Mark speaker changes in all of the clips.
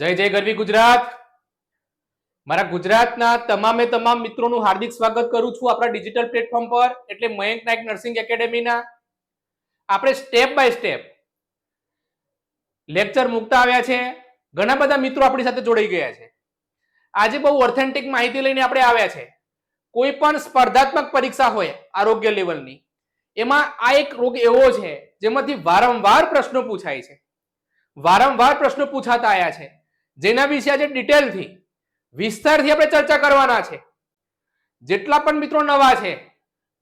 Speaker 1: જય જય ગરવી ગુજરાત. મારા ગુજરાતના તમામે તમામ મિત્રોનું હાર્દિક સ્વાગત કરું છું આપણા ડિજિટલ પ્લેટફોર્મ પર, એટલે મયંક નાયક નર્સિંગ એકેડેમીના. આપણે સ્ટેપ બાય સ્ટેપ લેક્ચર મૂકતા આવ્યા છે. ઘણા બધા મિત્રો આપણી સાથે જોડાઈ ગયા છે. આજે બહુ ઓથેન્ટિક માહિતી લઈને આપણે આવ્યા છે. કોઈ પણ સ્પર્ધાત્મક પરીક્ષા હોય આરોગ્ય લેવલની, એમાં આ એક રોગ એવો છે જેમાંથી વારંવાર પ્રશ્નો પૂછાય છે. વારંવાર પ્રશ્નો પૂછાતા આવ્યા છે. જેના વિશે આજે ડિટેલથી વિસ્તારથી આપણે ચર્ચા કરવાના છે. જેટલા પણ મિત્રો નવા છે,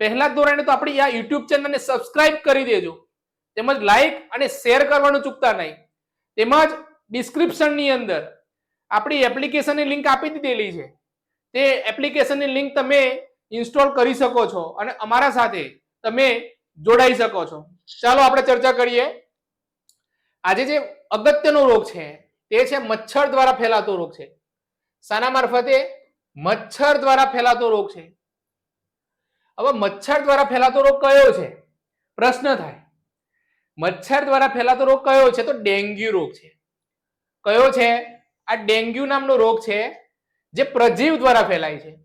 Speaker 1: પહેલા ધોરણે તો આપણી આ યુટ્યુબ ચેનલને સબસ્ક્રાઇબ કરી દેજો. તેમજ લાઈક અને શેર કરવાનું ચૂકતા નહીં. તેમજ ડિસ્ક્રિપ્શનની અંદર આપણી એપ્લિકેશનની લિંક આપી દીધેલી છે. તે એપ્લિકેશનની લિંક તમે ઇન્સ્ટોલ કરી શકો છો અને અમારા સાથે તમે જોડાઈ શકો છો. ચાલો આપણે ચર્ચા કરીએ. આજે જે અગત્યનો રોગ છે તે છે મચ્છર દ્વારા ફેલાતો રોગ છે. શાના મારફતે મચ્છર દ્વારા ફેલાતો રોગ છે. હવે મચ્છર દ્વારા ફેલાતો રોગ કયો છે? પ્રશ્ન થાય. મચ્છર દ્વારા ફેલાતો રોગ કયો છે? તો ડેન્ગ્યુ રોગ છે. કયો છે? આ ડેન્ગ્યુ નામનો રોગ છે જે પ્રજીવ દ્વારા ફેલાય છે.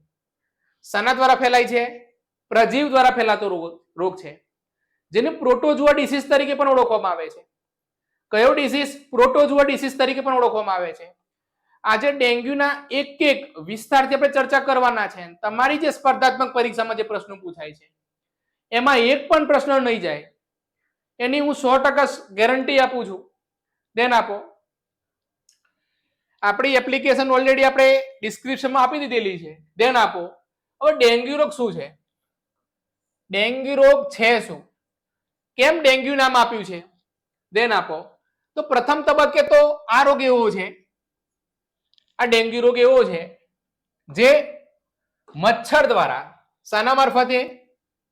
Speaker 1: શાના દ્વારા ફેલાય છે? પ્રજીવ દ્વારા ફેલાતો રોગ રોગ છે. જેને પ્રોટોજુઆ ડિસીઝ તરીકે પણ ઓળખવામાં આવે છે. કયો ડિસીઝ પ્રોટોઝુઆ ડિસીઝ તરીકે પણ ઓળખવામાં આવે છે. આજે ડેન્ગ્યુના એક એક વિસ્તારથી આપણે ચર્ચા કરવાના છે. તમારી જે સ્પર્ધાત્મક પરીક્ષામાં જે પ્રશ્નો પૂછાય છે, એમાં એક પણ પ્રશ્ન નહીં જાય. એની હું સો ટકા ગેરંટી આપું છું. દેન આપો. આપણી એપ્લિકેશન ઓલરેડી આપણે ડિસ્ક્રિપ્શનમાં આપી દીધેલી છે. દેન આપો. હવે ડેન્ગ્યુ રોગ શું છે? ડેન્ગ્યુ રોગ છે શું? કેમ ડેન્ગ્યુ નામ આપ્યું છે? દેન આપો. તો પ્રથમ તબક્કે તો આ રોગ એવો છે, આ ડેન્ગ્યુ રોગ એવો છે, જે મચ્છર દ્વારા, શાના મારફતે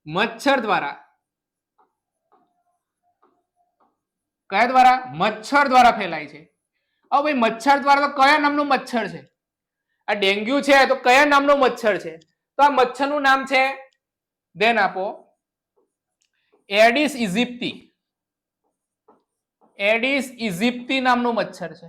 Speaker 1: મચ્છર દ્વારા, કયા દ્વારા? મચ્છર દ્વારા ફેલાય છે. હવે ભાઈ, મચ્છર દ્વારા તો કયા નામનું મચ્છર છે? આ ડેન્ગ્યુ છે તો કયા નામનું મચ્છર છે? તો આ મચ્છરનું નામ છે, ધ્યાન આપો, એડિસ ઇજિપ્તી એડિસ ઇજિપ્તી નામનું મચ્છર છે.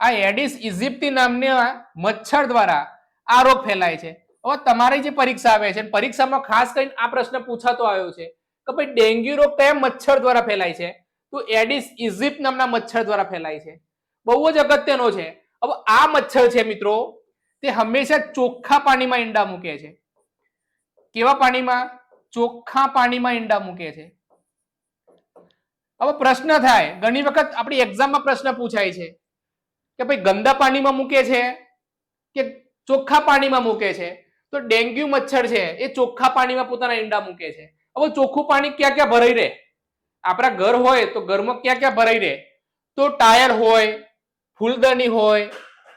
Speaker 1: આ એડિસ ઇજિપ્તી નામના મચ્છર દ્વારા આ રોગ ફેલાય છે. હવે તમારી જે પરીક્ષા આવે છે, પરીક્ષામાં ખાસ કરીને આ પ્રશ્ન પૂછાતો આવ્યો છે કે ભાઈ ડેન્ગ્યુ રોગ કયા મચ્છર દ્વારા ફેલાય છે? તો એડિસ ઇજિપ્ત નામના મચ્છર દ્વારા ફેલાય છે. બહુ જ અગત્યનો છે. હવે આ મચ્છર છે મિત્રો, તે હંમેશા ચોખ્ખા પાણીમાં ઈંડા મૂકે છે. કેવા પાણીમાં? ચોખ્ખા પાણીમાં ઈંડા મૂકે છે. હવે પ્રશ્ન થાય. ઘણી વખત આપણી એક્ઝામમાં પ્રશ્ન પૂછાય છે કે ભાઈ ગંદા પાણીમાં મૂકે છે કે ચોખ્ખા પાણીમાં મૂકે છે? તો ડેન્ગ્યુ મચ્છર છે એ ચોખ્ખા પાણીમાં પોતાના ઈંડા મૂકે છે. હવે ચોખ્ખું પાણી ક્યાં ક્યાં ભરાઈ રહે? આપણા ઘર હોય તો ઘરમાં ક્યાં ક્યાં ભરાઈ રહે? તો ટાયર હોય, ફૂલદાની હોય,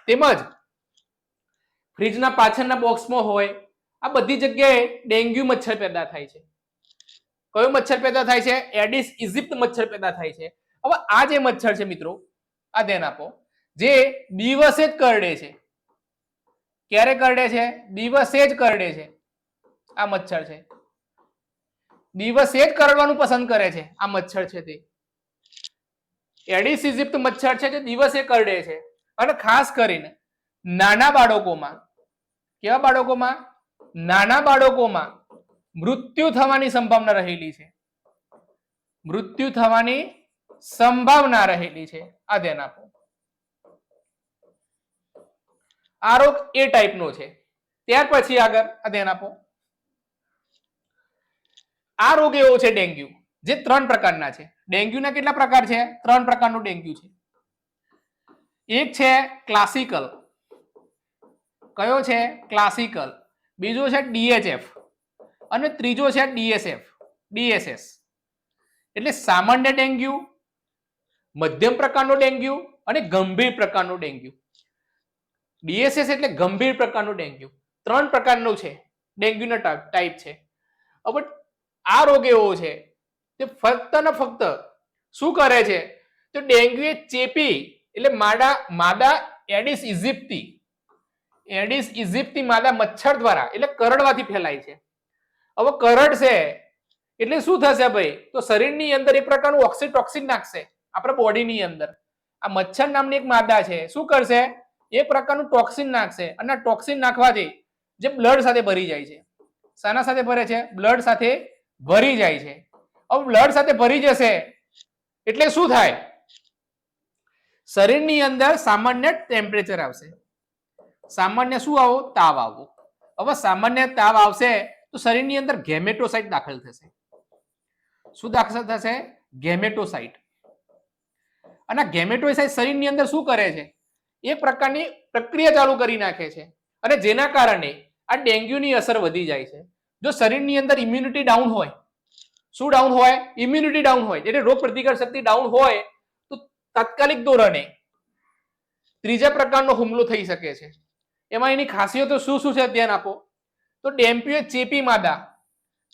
Speaker 1: તેમજ ફ્રીજના પાછળના બોક્સમાં હોય. આ બધી જગ્યાએ ડેન્ગ્યુ મચ્છર પેદા થાય છે. કયો મચ્છર પેદા થાય છે? એડિસ ઇજિપ્ત મચ્છર પેદા થાય છે. હવે આ જે મચ્છર છે મિત્રો, આ ધ્યાન આપો. જે દિવસે જ કરડે છે. ક્યારે કરડે છે? દિવસે જ કરડે છે. આ મચ્છર છે. દિવસે જ કરડવાનું પસંદ કરે છે આ મચ્છર છે તે. એડિસ ઇજિપ્ત મચ્છર છે જે દિવસે કરડે છે. અને ખાસ કરીને નાના બાળકોમાં, કેવા બાળકોમાં? નાના બાળકોમાં મૃત્યુ થવાની સંભાવના રહેલી છે. મૃત્યુ થવાની સંભાવના રહેલી છે. આ ધ્યાન આપો. આ રોગ એ ટાઈપનો છે. ત્યાર પછી આગળ આ ધ્યાન આપો. આ રોગ એવો છે ડેન્ગ્યુ, જે ત્રણ પ્રકારના છે. ડેન્ગ્યુના કેટલા પ્રકાર છે? ત્રણ પ્રકારનું ડેન્ગ્યુ છે. એક છે ક્લાસિકલ. કયો છે? ક્લાસિકલ. બીજો છે ડીએચએફ અને ત્રીજો છે ડીએસએફ. ડીએસએસ. એટલે સામાન્ય ડેન્ગ્યુ, મધ્યમ પ્રકારનો ડેન્ગ્યુ અને ગંભીર પ્રકારનો ડેન્ગ્યુ. ડીએસએસ એટલે ગંભીર પ્રકારનો ડેન્ગ્યુ. ત્રણ પ્રકારનો છે. ડેન્ગ્યુનો ટાઈપ છે. હવે આ રોગ એવો છે તે ફક્ત ને ફક્ત શું કરે છે? તો ડેન્ગ્યુ એ ચેપી એટલે માદા માદા એડિસ ઇજિપ્તી એડિસ ઇજિપ્તી માદા મચ્છર દ્વારા એટલે કરડવાથી ફેલાય છે. હવે કરડશે એટલે શું થશે ભાઈ? તો શરીરની અંદર એક પ્રકારનું ઓક્સિટોક્સિન નાખશે, આપણા બોડીની અંદર. આ મચ્છર નામની એક માદા છે, શું કરશે? એક પ્રકારનું ટોક્સિન નાખશે અને ટોક્સિન નાખવાથી જે બ્લડ સાથે ભરી જાય છે. શાના સાથે ભરે છે? બ્લડ સાથે ભરી જાય છે. હવે બ્લડ સાથે ભરી જશે, એટલે શું થાય? શરીરની અંદર સામાન્ય ટેમ્પરેચર આવશે. સામાન્ય શું આવો? તાવ આવવો. હવે સામાન્ય તાવ આવશે તો શરીરની અંદર ગેમેટોસાઇટ દાખલ થશે. શું દાખલ થશે? ગેમેટોસાઇટ. અને ગેમેટોસાઇટ શરીરની અંદર શું કરે છે? એ પ્રકારની પ્રક્રિયા ચાલુ કરી નાખે છે. અને જેના કારણે આ ડેન્ગ્યુની અસર વધી જાય છે. જો શરીરની અંદર ઇમ્યુનિટી ડાઉન હોય, શું ડાઉન હોય? ઇમ્યુનિટી ડાઉન હોય, એટલે રોગ પ્રતિકાર શક્તિ ડાઉન હોય, તો તાત્કાલિક ધોરણે ત્રીજા પ્રકારનો હુમલો થઈ શકે છે. એમાં એની ખાસિયતો શું શું છે? ધ્યાન આપો. તો ડેમ્પ્યુ એ ચેપી માદા.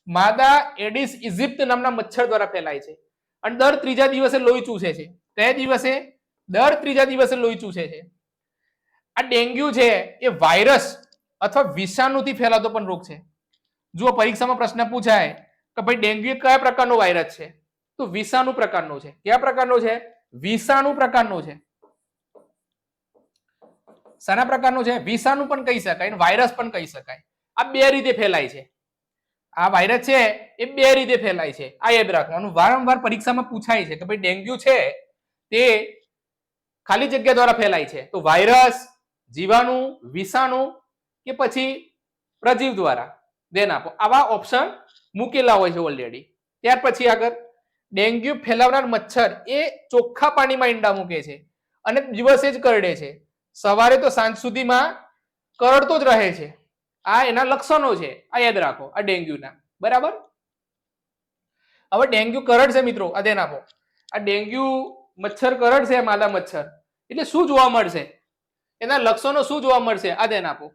Speaker 1: માદા એડિસ ઇજિપ્ત નામના મચ્છર દ્વારા ફેલાય છે. અને દર ત્રીજા દિવસે લોહી ચૂસે છે. તે દિવસે? દર ત્રીજા દિવસે લોહી ચૂસે છે. આ ડેન્ગ્યુ છે એ વાયરસ અથવા વિષાણુથી ફેલાતો પણ રોગ છે. જુઓ પરીક્ષામાં પ્રશ્ન પૂછાય કે ભાઈ ડેન્ગ્યુ કયા પ્રકારનો વાયરસ છે? તો વિષાણુ પ્રકારનો છે. કયા પ્રકારનો છે? વિષાણુ પ્રકારનો છે. શાના પ્રકારનો છે? વિષાણુ પણ કહી શકાય વાયરસ પણ કહી શકાય. આ બે રીતે ફેલાય છે. આ વાયરસ છે, એ બે રીતે ફેલાય છે. આ યાદ રાખવાનું વારંવાર પરીક્ષામાં પૂછાય છે કે ભાઈ ડેન્ગ્યુ છે, તે ખાલી જગ્યા દ્વારા ફેલાય છે. તો વાયરસ જીવાણુ, વિષાણુ કે પછી પ્રજીવ દ્વારા. દેન આપો, આવા ઓપ્શન મૂકેલા હોય છે ઓલરેડી ત્યાર પછી આગળ, ડેન્ગ્યુ ફેલાવનાર મચ્છર એ ચોખ્ખા પાણીમાં ઈંડા મૂકે છે અને દિવસે જ કરડે છે. સવારે તો સાંજ સુધીમાં કરડતો જ રહે છે. આ એના લક્ષણો છે, આ યાદ રાખો, આ ડેન્ગ્યુના. બરાબર? હવે ડેન્ગ્યુ કરડશે મિત્રો, આ ધ્યાન આપો. આ ડેન્ગ્યુ મચ્છર કરડશે માદા મચ્છર. એટલે શું જોવા મળશે? એના લક્ષણો શું જોવા મળશે? આ ધ્યાન આપો.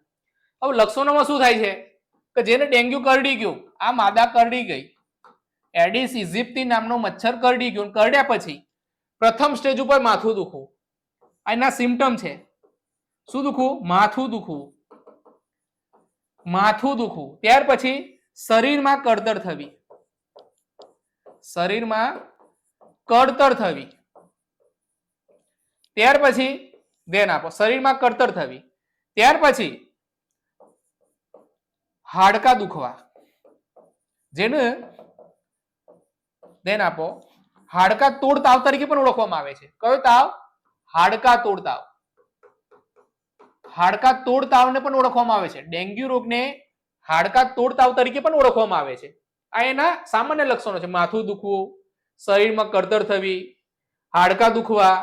Speaker 1: હવે લક્ષણોમાં શું થાય છે? કે જેને ડેન્ગ્યુ કરડી ગયું, આ માદા કરડી ગઈ. એડિસ ઇજિપ્તી નામનો મચ્છર કરડી ગયું. કરડ્યા પછી પ્રથમ સ્ટેજ ઉપર માથું દુખવું. આ એના સિમ્ટમ છે. શું દુખવું? માથું દુખવું. માથું દુખવું. ત્યાર પછી શરીરમાં કળતર થવી. શરીરમાં કળતર થવી. ત્યાર પછી ધ્યાન આપો. શરીરમાં કળતર થવી. ત્યાર પછી હાડકા દુખવા. જેને ધ્યાન આપો. હાડકા તોડ તાવ તરીકે પણ ઓળખવામાં આવે છે. કયો તાવ? હાડકા તોડ તાવ. હાડકા તોડ તાવને પણ ઓળખવામાં આવે છે. ડેન્ગ્યુ રોગને હાડકા તોડ તાવ તરીકે પણ ઓળખવામાં આવે છે. આ એના સામાન્ય લક્ષણો છે. માથું દુખવું, શરીરમાં કરતર થવી, હાડકા દુખવા,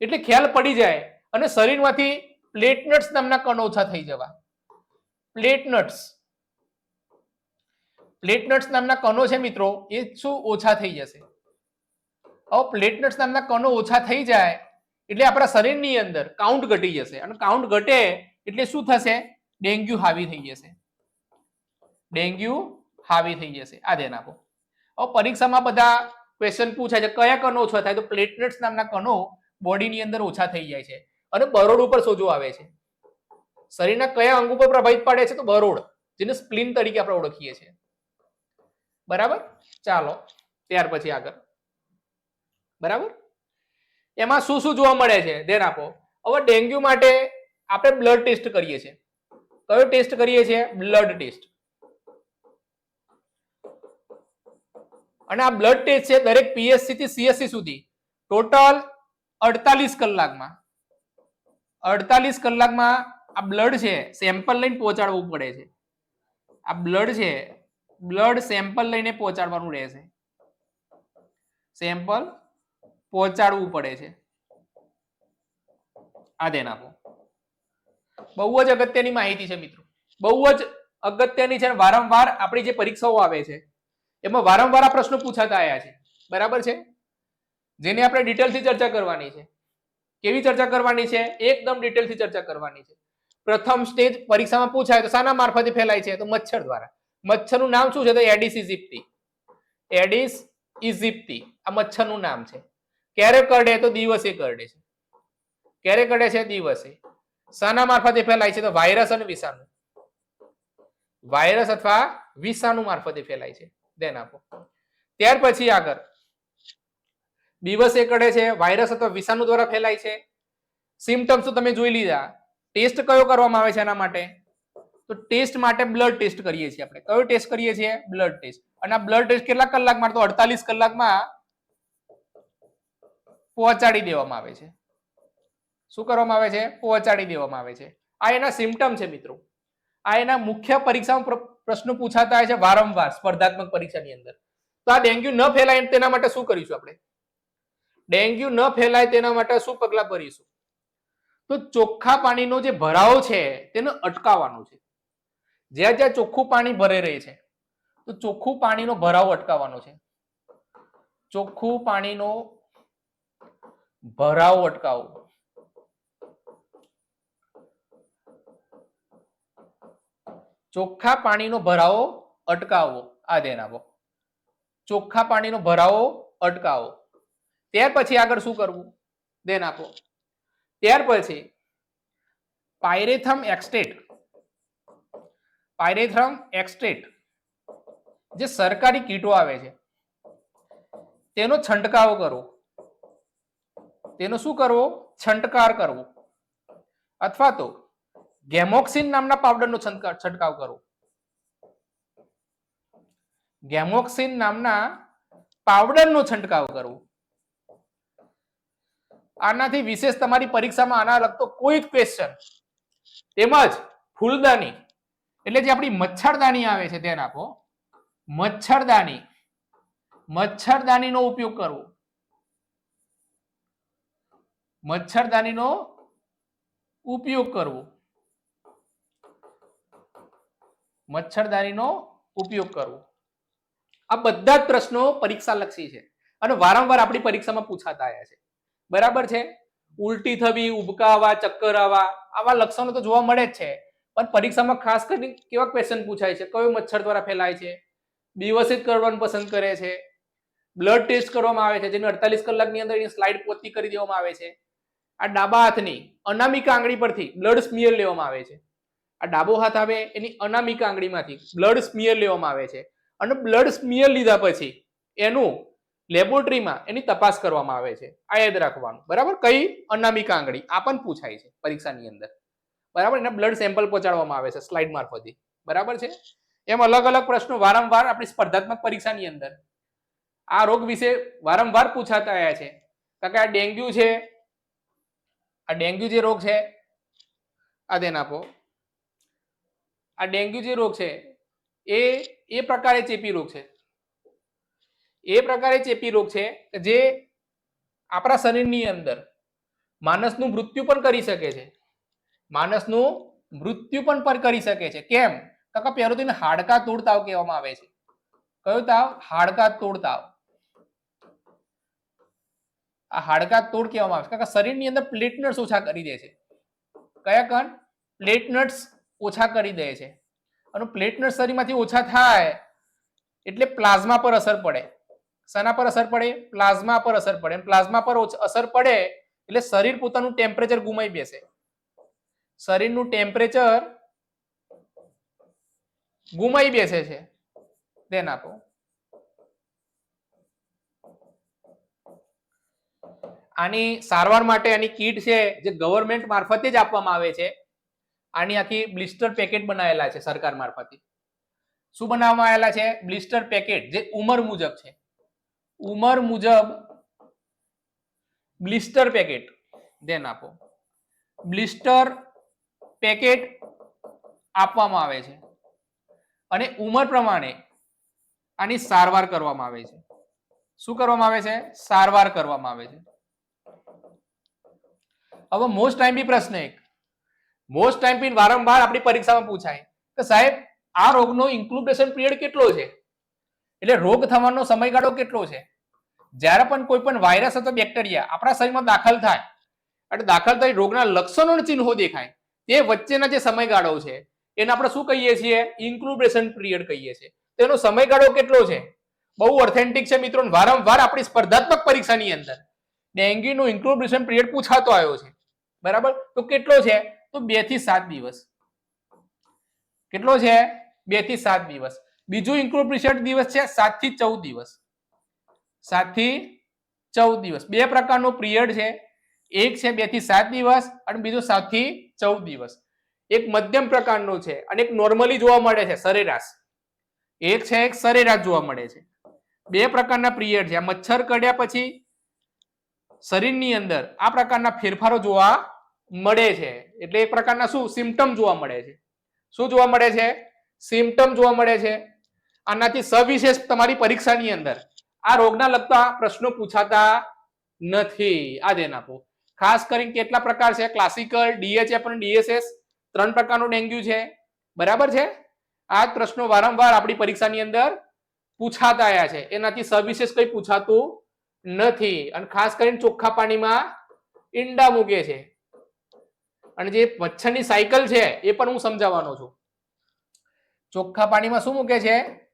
Speaker 1: એટલે ખ્યાલ પડી જાય અને શરીરમાંથી પ્લેટનટ્સ નામના કણો ઓછા થઈ જવા. પ્લેટનટ્સ પ્લેટનટ્સ નામના કણો છે મિત્રો, એ શું ઓછા થઈ જશે? હવે પ્લેટનટ્સ નામના કણો ઓછા થઈ જાય એટલે આપણા શરીરની અંદર કાઉન્ટ ઘટી જશે. અને કાઉન્ટ ઘટે એટલે શું થશે? ડેન્ગ્યુ હાવી થઈ જશે. ડેન્ગ્યુ હાવી થઈ જશે. આ ધ્યાન આપો. હવે પરીક્ષામાં બધા ક્વેશ્ચન પૂછાય છે, કયા કણો ઓછા થાય? તો પ્લેટલેટ્સ નામના કણો બોડીની અંદર ઓછા થઈ જાય છે. અને બરોડ ઉપર સોજો આવે છે. શરીરના કયા અંગ ઉપર પ્રભાવિત પડે છે? તો બરોડ, જેને સ્પ્લિન તરીકે આપણે ઓળખીએ છીએ. બરાબર? ચાલો, ત્યાર પછી આગળ. બરાબર? એમાં શું શું જોવા મળે છે? ધ્યાન આપો. હવે ડેન્ગ્યુ માટે આપણે બ્લડ ટેસ્ટ કરીએ છીએ. કયો ટેસ્ટ કરીએ છીએ? Blood test. અને આ બ્લડ ટેસ્ટ છે દરેક પીએસસી થી સીએસસી સુધી. ટોટલ અડતાલીસ કલાકમાં. અડતાલીસ કલાકમાં આ બ્લડ છે સેમ્પલ લઈને પહોંચાડવું પડે છે. આ બ્લડ છે, બ્લડ સેમ્પલ લઈને પહોંચાડવાનું રહેશે. સેમ્પલ પહોંચાડવું પડે છે. આ ધ્યાન આપો. બહુ જ અગત્યની માહિતી છે મિત્રો. બહુ જ અગત્યની છે વારંવાર આપણી જે પરીક્ષાઓ આવે છે, એમાં વારંવાર આ પ્રશ્નો પૂછાતા આવ્યા છે. બરાબર છે? જેની આપણે ડિટેલથી ચર્ચા કરવાની છે. કેવી ચર્ચા કરવાની છે? એકદમ ડિટેલથી ચર્ચા કરવાની છે. પ્રથમ સ્ટેજ પરીક્ષામાં પૂછાય તો શાના મારફતે ફેલાય છે? તો મચ્છર દ્વારા. મચ્છરનું નામ શું છે? તો એડિસ ઇજિપ્તી એડિસ ઇજિપ્તી આ મચ્છરનું નામ છે. ક્યારે કરડે તો દિવસે કરડે છે. ક્યારે કરડે છે? દિવસે. શાના મારફતે ફેલાય છે તો વાયરસ અને વિષાણુ. વાયરસ અથવા વિષાણુ મારફતે ફેલાય છે. ધ્યાન આપો. ત્યાર પછી આગળ. દિવસે કરડે છે વાયરસ અથવા વિષાણુ દ્વારા ફેલાય છે. સિમ્ટમ્સ તો તમે જોઈ લીધા. ટેસ્ટ કયો કરવામાં આવે છે એના માટે? તો ટેસ્ટ માટે બ્લડ ટેસ્ટ કરીએ છીએ આપણે. કયો ટેસ્ટ કરીએ છીએ? બ્લડ ટેસ્ટ અને આ બ્લડ ટેસ્ટ કેટલા કલાકમાં? તો અડતાલીસ કલાકમાં પહોંચાડી દેવામાં આવે છે. શું કરવામાં આવે છે? પહોંચાડી દેવામાં આવે છે. આ એના સિમ્ટમ છે મિત્રો. આ એના મુખ્ય પરીક્ષામાં પ્ર- પ્રશ્નો પૂછાતા હોય છે વારંવાર સ્પર્ધાત્મક પરીક્ષાની અંદર. તો આ ડેન્ગ્યુ ન ફેલાય તેના માટે શું કરીશું આપણે? ડેન્ગ્યુ ન ફેલાય તેના માટે શું પગલા ભરીશું? તો ચોખ્ખા પાણીનો જે ભરાવો છે તેને અટકાવવાનો છે. જ્યાં જ્યાં ચોખ્ખું પાણી ભરે રહે છે, તો ચોખ્ખું પાણીનો ભરાવો અટકાવવાનો છે. ચોખ્ખું પાણીનો ભરાવો અટકાવવો ચોખ્ખા પાણીનો ભરાવો અટકાવવો આ ધ્યાન આપો. ચોખ્ખા પાણીનો ભરાવો, અટકાવો. ત્યાર પછી આગળ શું કરવું? ધ્યાન આપો. ત્યાર પછી પાયરેથમ એક્સ્ટેટ. પાયરેથમ એક્સ્ટેટ જે સરકારી કીટો આવે છે, તેનો છંટકાવ કરવો તેનો શું કરવો? છંટકાર કરવો. અથવા તો ગેમોક્સિન નામના પાવડરનો છંટકાવ કરવો. ગેમોક્સિન નામના પાવડરનો છંટકાવ કરવો. આનાથી વિશેષ તમારી પરીક્ષામાં આના લગતો કોઈ ક્વેશ્ચન તેમજ ફૂલદાની, એટલે જે આપણી મચ્છરદાની આવે છે, ધ્યાન આપો. મચ્છરદાની, મચ્છરદાનીનો ઉપયોગ કરવો. મચ્છરદાનીનો ઉપયોગ કરવો. મચ્છરદાનીનો ઉપયોગ કરવો. આ બધા જ પ્રશ્નો પરીક્ષા લક્ષી છે. અને વારંવાર આપણી પરીક્ષામાં પૂછાતા આવ્યા છે. બરાબર છે? ઉલટી થવી ઉબકા આવવા ચક્કર આવવા, આવા લક્ષણો તો જોવા મળે જ છે. પણ પરીક્ષામાં ખાસ કરીને કેવા ક્વેશ્ચન પૂછાય છે? કયો મચ્છર દ્વારા ફેલાય છે? દિવસિત કરવાનું પસંદ કરે છે? બ્લડ ટેસ્ટ કરવામાં આવે છે? જેને અડતાલીસ કલાકની અંદર એની સ્લાઇડ પોતી કરી દેવામાં આવે છે? આ ડાબા હાથની અનામિકા આંગળી પરથી બ્લડ સ્મિયર લેવામાં આવે છે. આ ડાબો હાથ આવે એની અનામિકા આંગળીમાંથી બ્લડ સ્મિયર લેવામાં આવે છે. અને બ્લડ સ્મિયર લીધા પછી એનું લેબોરેટરીમાં એની તપાસ કરવામાં આવે છે. આ યાદ રાખવાનું. બરાબર? કઈ અનામિકા આંગળી? આ પણ પૂછાય છે પરીક્ષાની અંદર. બરાબર? એના બ્લડ સેમ્પલ પહોંચાડવામાં આવે છે સ્લાઇડ મારફતથી બરાબર છે? એમ અલગ અલગ પ્રશ્નો વારંવાર આપણી સ્પર્ધાત્મક પરીક્ષાની અંદર. આ રોગ વિશે વારંવાર પૂછાતા આવ્યા છે. કારણ કે આ ડેન્ગ્યુ છે આ ડેન્ગ્યુ જે રોગ છે, આ ધ્યાન આપો આ ડેન્ગ્યુ જે રોગ છે, એ એ પ્રકારે ચેપી રોગ છે. એ પ્રકારે ચેપી રોગ છે જે આપણા શરીરની અંદર માણસનું મૃત્યુ પણ કરી શકે છે. માણસનું મૃત્યુ પણ કરી શકે છે. કેમ? કાકા, પહેલું તો હાડકા તોડ તાવ કહેવામાં આવે છે. કયો તાવ? હાડકા તોડ તાવ આ હાડકા તોડ કહેવામાં આવે છે. કારણ કે શરીરની અંદર પ્લેટનટ્સ ઓછા કરી દે છે. કયા કણ પ્લેટનટ્સ ઓછા કરી દે છે. અને પ્લેટનટ્સ શરીરમાંથી ઓછા થાય એટલે પ્લાઝમા પર અસર પડે. શાના પર અસર પડે? પ્લાઝમા પર અસર પડે. પ્લાઝમા પર અસર પડે એટલે શરીર પોતાનું ટેમ્પરેચર ગુમાવી બેસે. શરીરનું ટેમ્પરેચર ગુમાઈ બેસે છે. ધ્યાન આપો. આની સારવાર માટે આની કીટ છે જે ગવર્મેન્ટ મારફતે જ આપવામાં આવે છે. આની આખી બ્લિસ્ટર પેકેટ બનાવેલા છે સરકાર મારફતે. શું બનાવવામાં આવેલા છે? બ્લિસ્ટર પેકેટ જે ઉંમર મુજબ છે. ઉંમર મુજબ બ્લિસ્ટર પેકેટ ધ્યાન આપો. બ્લિસ્ટર પેકેટ આપવામાં આવે છે. અને ઉંમર પ્રમાણે આની સારવાર કરવામાં આવે છે. શું કરવામાં આવે છે? સારવાર કરવામાં આવે છે. હવે મોસ્ટ ટાઈમ બી પ્રશ્ન એક. મોસ્ટ ટાઈમ બી વારંવાર આપણી પરીક્ષામાં પૂછાય. કે સાહેબ, આ રોગનો ઇન્ક્યુબેશન પિરિયડ કેટલો છે? એટલે રોગ થવાનો સમયગાળો કેટલો છે? જ્યારે પણ કોઈ પણ વાયરસ અથવા બેક્ટેરિયા આપણા શરીરમાં દાખલ થાય એટલે દાખલ થઈ રોગના લક્ષણો ચિહ્નો દેખાય, તે વચ્ચેના જે સમયગાળો છે, એને આપણે શું કહીએ છીએ? ઇન્ક્યુબેશન પિરિયડ કહીએ છીએ. તેનો સમયગાળો કેટલો છે? બહુ ઓથેન્ટિક છે મિત્રો, વારંવાર આપણી સ્પર્ધાત્મક પરીક્ષાની અંદર ડેન્ગ્યુનો ઇન્ક્યુબેશન પિરિયડ પૂછાતો આવ્યો છે. બરાબર? તો કેટલો છે? તો બેથી સાત દિવસ. કેટલો છે? બેથી સાત દિવસ. બીજું ઇન્ક્યુબેશન દિવસ છે સાતથી ચૌદ દિવસ. સાતથી ચૌદ દિવસ. બે પ્રકારનો પિરિયડ છે. એક છે બેથી સાત દિવસ અને બીજો સાતથી ચૌદ દિવસ. એક મધ્યમ પ્રકારનો છે અને એક નોર્મલી જોવા મળે છે, સરેરાશ. એક છે, એક સરેરાશ જોવા મળે છે. બે પ્રકારના પિરિયડ છે. મચ્છર કડ્યા પછી શરીરની અંદર આ પ્રકારના ફેરફારો જોવા મળે છે. એટલે એક પ્રકારના શું? સિમ્ટમ જોવા મળે છે. શું જોવા મળે છે? સિમ્ટમ જોવા મળે છે. આનાથી સવિશેષ તમારી પરીક્ષાની અંદર આ રોગના લગતા પ્રશ્નો પૂછાતા નથી. આ ધ્યાન આપો. ખાસ કરીને કેટલા પ્રકાર છે? ક્લાસિકલ ડીએચએફ અને ડીએસએસ ત્રણ પ્રકારનું ડેન્ગ્યુ છે. બરાબર છે? આ જ પ્રશ્નો વારંવાર આપણી પરીક્ષાની અંદર પૂછાતા આવ્યા છે. એનાથી સવિશેષ કંઈ પૂછાતું નથી. અને ખાસ કરીને ચોખ્ખા પાણીમાં ઈંડા મૂકે છે. અને જે મચ્છરની સાયકલ છે, એ પણ હું સમજાવવાનો છું. ચોખ્ખા પાણીમાં શું મૂકે છે?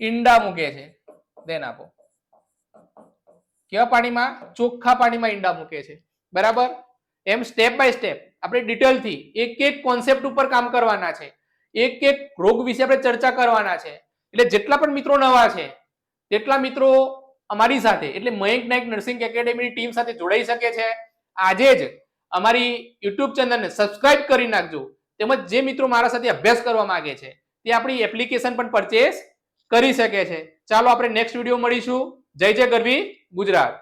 Speaker 1: ઈંડા મૂકે છે. ધ્યાન આપો. કેવા પાણીમાં? ચોખ્ખા પાણીમાં ઈંડા મૂકે છે. બરાબર? એમ સ્ટેપ બાય સ્ટેપ આપણે ડિટેલથી એક એક કોન્સેપ્ટ ઉપર કામ કરવાના છે. એક એક રોગ વિશે આપણે ચર્ચા કરવાના છે. એટલે જેટલા પણ મિત્રો નવા છે, તેટલા મિત્રો અમારી સાથે, એટલે મયંક નાયક નર્સિંગ એકેડેમીની ટીમ સાથે જોડાઈ શકે છે. આજે જ અમારી યુટ્યુબ ચેનલને સબસ્ક્રાઇબ કરી નાખજો. તેમજ જે મિત્રો મારા સાથે અભ્યાસ કરવા માંગે છે, તે આપણી એપ્લિકેશન પણ પરચેસ કરી શકે છે. ચાલો આપણે નેક્સ્ટ વીડિયો મળીશું. જય જય ગરવી ગુજરાત.